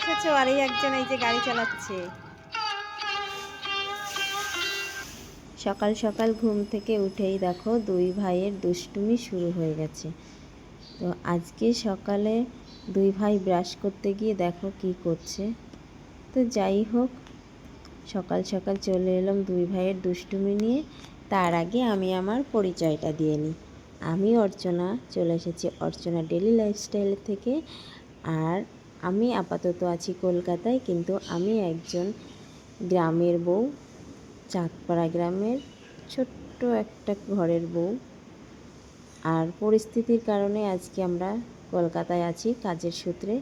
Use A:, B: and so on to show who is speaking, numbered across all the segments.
A: এসেছ আর এই একজন এই যে গাড়ি চালাচ্ছে। সকাল সকাল ঘুম থেকে উঠেই দেখো দুই ভাইয়ের দুষ্টুমি শুরু হয়ে গেছে। তো আজকে সকালে দুই ভাই ব্রাশ করতে গিয়ে দেখো কি করছে। তো যাই হোক, সকাল সকাল চলে এলাম দুই ভাইয়ের দুষ্টুমি নিয়ে। তার আগে আমি আমার পরিচয়টা দিয়ে নিই। আমি অর্চনা, চলে এসেছি অর্চনা ডেলি লাইফস্টাইল থেকে। আর আমি আপাতত আছি কলকাতায়, কিন্তু আমি একজন গ্রামের বউ, চাঁদপাড়া গ্রামের ছোট্ট একটা ঘরের বউ। আর পরিস্থিতির কারণে আজকে আমরা কলকাতায় আছি কাজের সূত্রে।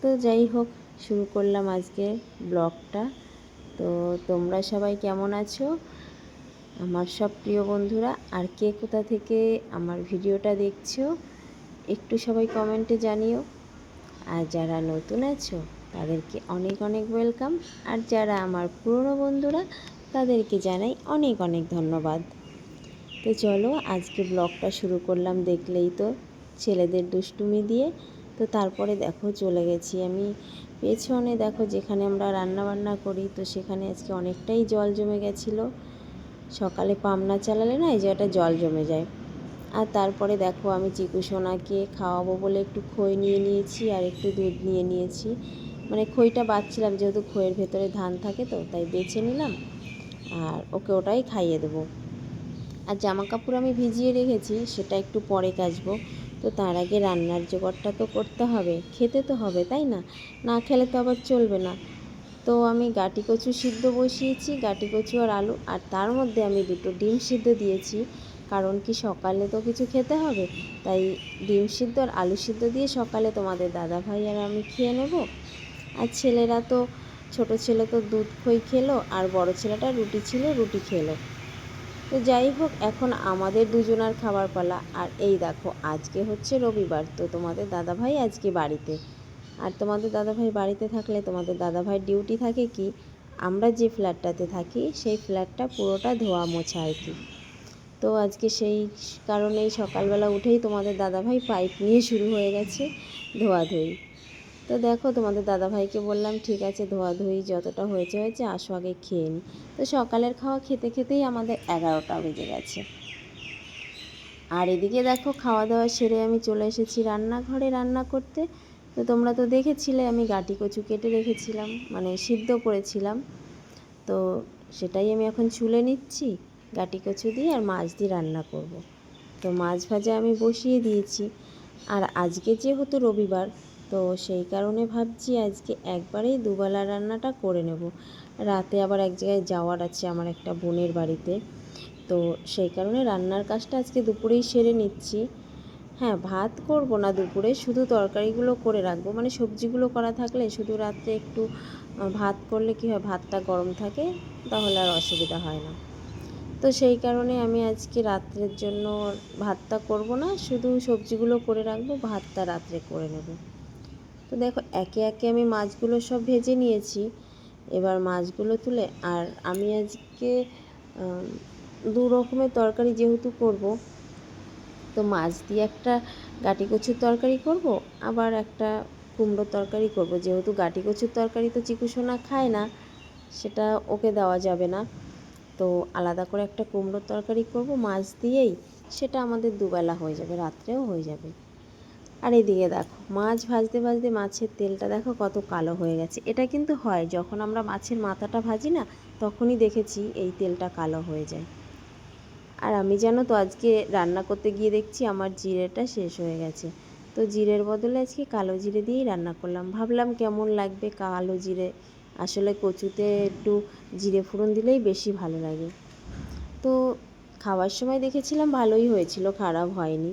A: তো যাই হোক, শুরু করলাম আজকে ব্লগটা। তো তোমরা সবাই কেমন আছো? আমার সব প্রিয় বন্ধুরা, আর কে কোথা থেকে আমার ভিডিওটা দেখছ, একটু সবাই কমেন্টে জানিও। আর যারা নতুন আছো, তাদেরকে অনেক অনেক ওয়েলকাম আর যারা আমার পুরনো বন্ধুরা, তাদেরকে জানাই অনেক অনেক ধন্যবাদ। তো চলো, আজকে ব্লগটা শুরু করলাম দেখলেই তো, ছেলেদের দুষ্টুমি দিয়ে। তো তারপরে দেখো, চলে গেছি আমি পেছনে। দেখো, যেখানে আমরা রান্না বান্না করি, তো সেখানে আজকে অনেকটাই জল জমে গেছিল। সকালে পামনা চালালে না, এই জায়গাটা জল জমে যায়। আর তারপরে দেখো আমি চিকু সোনাকে খাওয়াবো বলে একটু খই নিয়ে নিয়েছি আর একটু দুধ নিয়ে নিয়েছি। মানে খইটা বাচ্ছিলাম, যেহেতু খইয়ের ভেতরে ধান থাকে তো, তাই বেছে নিলাম আর ওকে ওটাই খাইয়ে দেবো। আর জামা কাপড় আমি ভিজিয়ে রেখেছি, সেটা একটু পরে কাচবো। তো তার আগে রান্নার জোগাড়টা তো করতে হবে, খেতে তো হবে, তাই না? না খেলে তো আবার চলবে না। তো আমি গাটি কচু সিদ্ধ বসিয়েছি, গাটি কচু আর আলু, আর তার মধ্যে আমি দুটো ডিম সিদ্ধ দিয়েছি। কারণ কি সকালে তো কিছু খেতে হবে? তাই ডিম সিদ্ধ আর আলু সিদ্ধ দিয়ে সকালে তোমাদের দাদা ভাই আর আমি খেয়ে নেব। আর ছেলেরা তো, ছোট ছেলে তো দুধ খই খেলো আর বড় ছেলেটা রুটি ছিল, রুটি খেলো। তো যাই হোক, এখন আমাদের দুজনার খাবার পালা। আর এই দেখো, আজকে হচ্ছে রবিবার, তো তোমাদের দাদা ভাই আজকে বাড়িতে। আর তোমাদের দাদাভাই বাড়িতে থাকলে তোমাদের দাদাভাই ডিউটি থাকে কি? আমরা যে ফ্ল্যাটটাতে থাকি, সেই ফ্ল্যাটটা পুরোটা ধোয়া মোছা আর কি। তো আজকে সেই কারণেই সকালবেলা উঠেই তোমাদের দাদাভাই পাইপ নিয়ে শুরু হয়ে গেছে ধোয়াধুয়ি তো দেখো তোমাদের দাদাভাইকে বললাম, ঠিক আছে ধোয়াধুয়ি যতটা হয়েছে হয়েছে, আসো আগে খেয়ে নিই তো সকালের খাওয়া খেতে খেতেই আমাদের এগারোটা বেজে গেছে। আর এদিকে দেখো খাওয়া দাওয়া সেরে আমি চলে এসেছি রান্নাঘরে রান্না করতে। তো তোমরা তো দেখেছিলে, আমি গাটি কচু কেটে রেখেছিলাম মানে সিদ্ধ করেছিলাম। তো সেটাই আমি এখন চুলে নিচ্ছি। গাটি কচু দিয়ে আর মাছ দিয়ে রান্না করব। তো মাছ ভাজা আমি বসিয়ে দিয়েছি। আর আজকে যেহেতু রবিবার, তো সেই কারণে ভাবছি আজকে একবারেই দুবেলা রান্নাটা করে নেব। রাতে আবার এক জায়গায় যাওয়ার আছে আমার একটা বোনের বাড়িতে। তো সেই কারণে রান্নার কাজটা আজকে দুপুরেই সেরে নিচ্ছি। হ্যাঁ ভাত করব না দুপুরে, শুধু তরকারিগুলো করে রাখব। মানে সবজিগুলো করা থাকলে, শুধু রাত্রে একটু ভাত করলে কী হয়, ভাতটা গরম থাকে, তাহলে আর অসুবিধা হয় না। তো সেই কারণে আমি আজকে রাত্রের জন্য ভাতটা করব না, শুধু সবজিগুলো করে রাখব, ভাতটা রাত্রে করে নেব। তো দেখো, একে একে আমি মাছগুলো সব ভেজে নিয়েছি। এবার মাছগুলো তুলে, আর আমি আজকে দু রকমের তরকারি যেহেতু করব, তো মাছ দিয়ে একটা গাটি কচুর তরকারি করব, আবার একটা কুমড়োর তরকারি করব। যেহেতু গাটি কচুর তরকারি তো চিকুসোনা খায় না, সেটা ওকে দেওয়া যাবে না। তো আলাদা করে একটা কুমড়োর তরকারি করব, মাছ দিয়েই সেটা আমাদের দুবেলা হয়ে যাবে, রাত্রেও হয়ে যাবে। আর এদিকে দেখো, মাছ ভাজতে ভাজতে মাছের তেলটা দেখো কত কালো হয়ে গেছে। এটা কিন্তু হয়, যখন আমরা মাছের মাথাটা ভাজি না, তখনই দেখেছি এই তেলটা কালো হয়ে যায়। আর আমি জানো তো, আজকে রান্না করতে গিয়ে দেখছি আমার জিরেটা শেষ হয়ে গেছে। তো জিরের বদলে আজকে কালো জিরে দিয়েই রান্না করলাম। ভাবলাম কেমন লাগবে কালো জিরে আসলে কচুতে একটু জিরে ফোড়ন দিলেই বেশি ভালো লাগে। তো খাওয়ার সময় দেখেছিলাম ভালোই হয়েছিল, খারাপ হয়নি।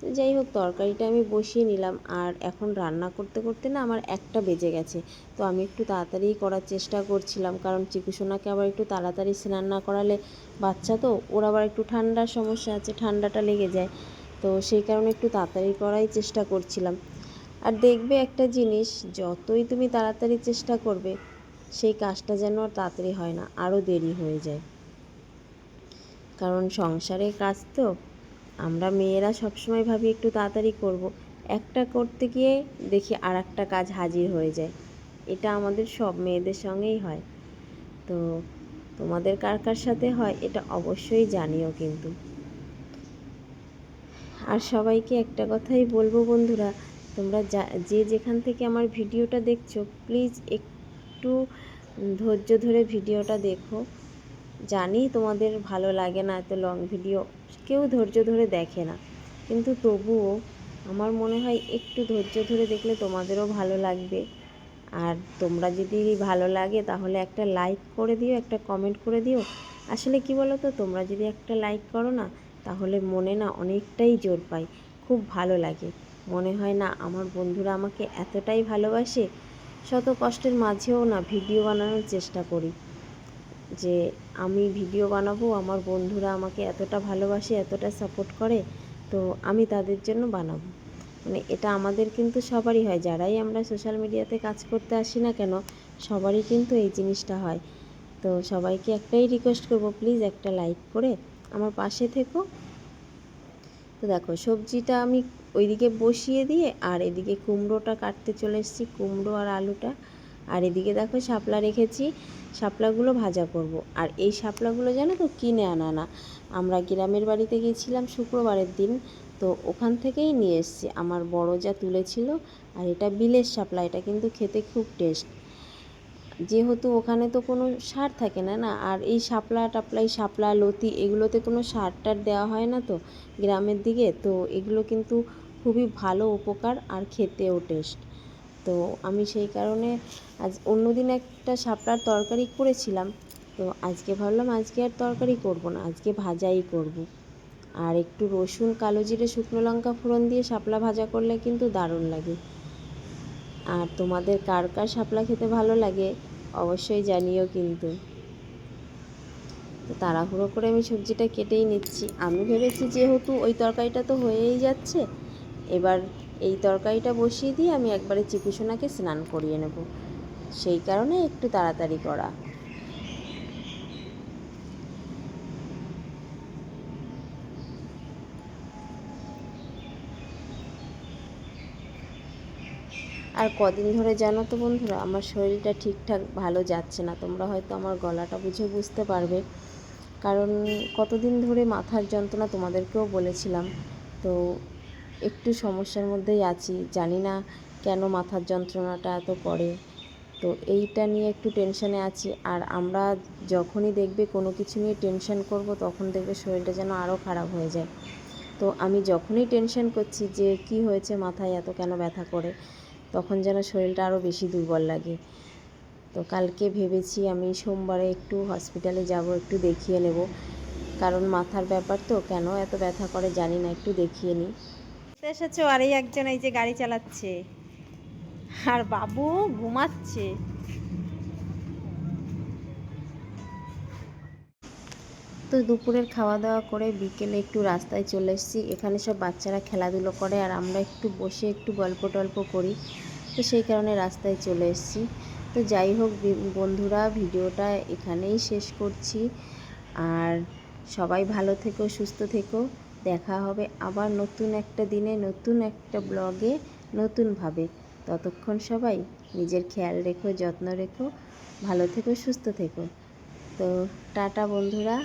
A: তো যাই হোক, তরকারিটা আমি বসিয়ে নিলাম। আর এখন রান্না করতে করতে না আমার একটা বেজে গেছে। তো আমি একটু তাড়াতাড়ি করার চেষ্টা করছিলাম। কারণ চিকুসোনাকে আবার একটু তাড়াতাড়ি স্নান না করালে বাচ্চা তো, ওর আবার একটু ঠান্ডার সমস্যা আছে, ঠান্ডাটা লেগে যায়। তো সেই কারণে একটু তাড়াতাড়ি করাই চেষ্টা করছিলাম। আর দেখবে একটা জিনিস, যতই তুমি তাড়াতাড়ি চেষ্টা করবে, সেই কাজটা যেন তাড়াতাড়ি হয় না আরও দেরি হয়ে যায়। কারণ সংসারের কাজ তো, আমরা মেয়েরা সবসময় ভাবি একটু তাড়াতাড়ি করব। একটা করতে গিয়ে দেখি আর একটা কাজ হাজির হয়ে যায়। এটা আমাদের সব মেয়েদের সঙ্গেই হয়। তো তোমাদের কার কার সাথে হয়, এটা অবশ্যই জানিও কিন্তু। আর সবাইকে একটা কথাই বলব বন্ধুরা তোমরা যা, যে যেখান থেকে আমার ভিডিওটা দেখছ প্লিজ একটু ধৈর্য ধরে ভিডিওটা দেখো। জানি তোমাদের ভালো লাগে না এত লং ভিডিও কেউ ধৈর্য ধরে দেখে না। কিন্তু তবুও আমার মনে হয় একটু ধৈর্য ধরে দেখলে তোমাদেরও ভালো লাগবে। আর তোমরা যদি ভালো লাগে, তাহলে একটা লাইক করে দিও, একটা কমেন্ট করে দিও। আসলে কি বলো তো তোমরা যদি একটা লাইক করো না, তাহলে মনে না অনেকটাই জোর পাই খুব ভালো লাগে। মনে হয় না আমার বন্ধুরা আমাকে এতটাই ভালোবাসে, শত কষ্টের মাঝেও না ভিডিও বানানোর চেষ্টা করি। যে আমি ভিডিও বানাবো, আমার বন্ধুরা আমাকে এতটা ভালোবাসে, এতটা সাপোর্ট করে, তো আমি তাদের জন্য বানাবো। মানে এটা আমাদের কিন্তু সবারই হয়, যারাই আমরা সোশ্যাল মিডিয়াতে কাজ করতে আসি না কেন, সবারই কিন্তু এই জিনিসটা হয়। তো সবাইকে একটাই রিকোয়েস্ট করব প্লিজ একটা লাইক করে আমার পাশে থেকো। তো দেখো, সবজিটা আমি ওইদিকে বসিয়ে দিয়ে আর এদিকে কুমড়োটা কাটতে চলে এসেছি, কুমড়ো আর আলুটা। আর এদিকে দেখো শাপলা রেখেছি, শাপলাগুলো ভাজা করব। আর এই শাপলাগুলো জানো তো কিনে আনা না। আমরা গ্রামের বাড়িতে গিয়েছিলাম শুক্রবারের দিন, তো ওখান থেকেই নিয়ে এসেছি। আমার বড় যা তুলেছিল আর এটা বিলের শাপলা, এটা কিন্তু খেতে খুব টেস্ট। যেহেতু ওখানে তো কোনো সার থাকে না না? আর এই শাপলা টাপলা, এই শাপলা, লতি, এগুলোতে কোনো সার টার দেওয়া হয় না তো গ্রামের দিকে? তো এগুলো কিন্তু খুবই ভালো উপকার আর খেতেও টেস্ট। তো আমি সেই কারণে আজ অন্যদিন একটা শাপলার তরকারি করেছিলাম। তো আজকে ভাবলাম আজকে আর তরকারি করব না, আজকে ভাজাই করব। আর একটু রসুন, কালো জিরে, শুকনো লঙ্কা ফোড়ন দিয়ে শাপলা ভাজা করলে কিন্তু দারুণ লাগে। আর তোমাদের কার কার শাপলা খেতে ভালো লাগে অবশ্যই জানিও কিন্তু। তো তাড়াহুড়ো করে আমি সবজিটা কেটেই নিচ্ছি। আমি ভেবেছি যেহেতু ওই তরকারিটা তো হয়েই যাচ্ছে, এবার এই তরকারিটা বসিয়ে দিয়ে আমি একবারে চিকুসোনাকে স্নান করিয়ে নেব। সেই কারণে একটু তাড়াতাড়ি করা। আর কদিন ধরে জানো তো বন্ধুরা, আমার শরীরটা ঠিকঠাক ভালো যাচ্ছে না। তোমরা হয়তো আমার গলাটা বুঝে বুঝতে পারবে। কারণ কতদিন ধরে মাথার যন্ত্রণা তোমাদেরকেও বলেছিলাম। তো একটু সমস্যার মধ্যেই আছি। জানি না কেন মাথার যন্ত্রণাটা এত করে। তো এইটা নিয়ে একটু টেনশনে আছি। আর আমরা যখনই দেখবে কোনো কিছু নিয়ে টেনশন করব, তখন দেখবে শরীরটা যেন আরও খারাপ হয়ে যায়। তো আমি যখনই টেনশন করছি যে, কি হয়েছে মাথায় এত কেন ব্যথা করে? তখন যেন শরীরটা আরও বেশি দুর্বল লাগে। তো কালকে ভেবেছি আমি সোমবারে একটু হসপিটালে যাব, একটু দেখিয়ে নেব। কারণ মাথার ব্যাপার তো, কেন এত ব্যথা করে জানি না, একটু দেখিয়ে নিই। এসেছ আর এই একজন এই যে গাড়ি চালাচ্ছে। আর বাবু ঘুমাচ্ছে। তো দুপুরের খাওয়া দাওয়া করে বিকেলে একটু রাস্তায় চলে এসেছি। এখানে সব বাচ্চারা খেলাধুলো করে আর আমরা একটু বসে একটু গল্প টল্প করি। তো সেই কারণে রাস্তায় চলে এসেছি। তো যাই হোক বন্ধুরা, ভিডিওটা এখানেই শেষ করছি। আর সবাই ভালো থেকো, সুস্থ থেকো। দেখা হবে আবার নতুন একটা দিনে, নতুন একটা ব্লগে, নতুনভাবে। ততক্ষণ সবাই নিজের খেয়াল রেখো, যত্ন রেখো, ভালো থেকো, সুস্থ থেকো। তো টাটা বন্ধুরা।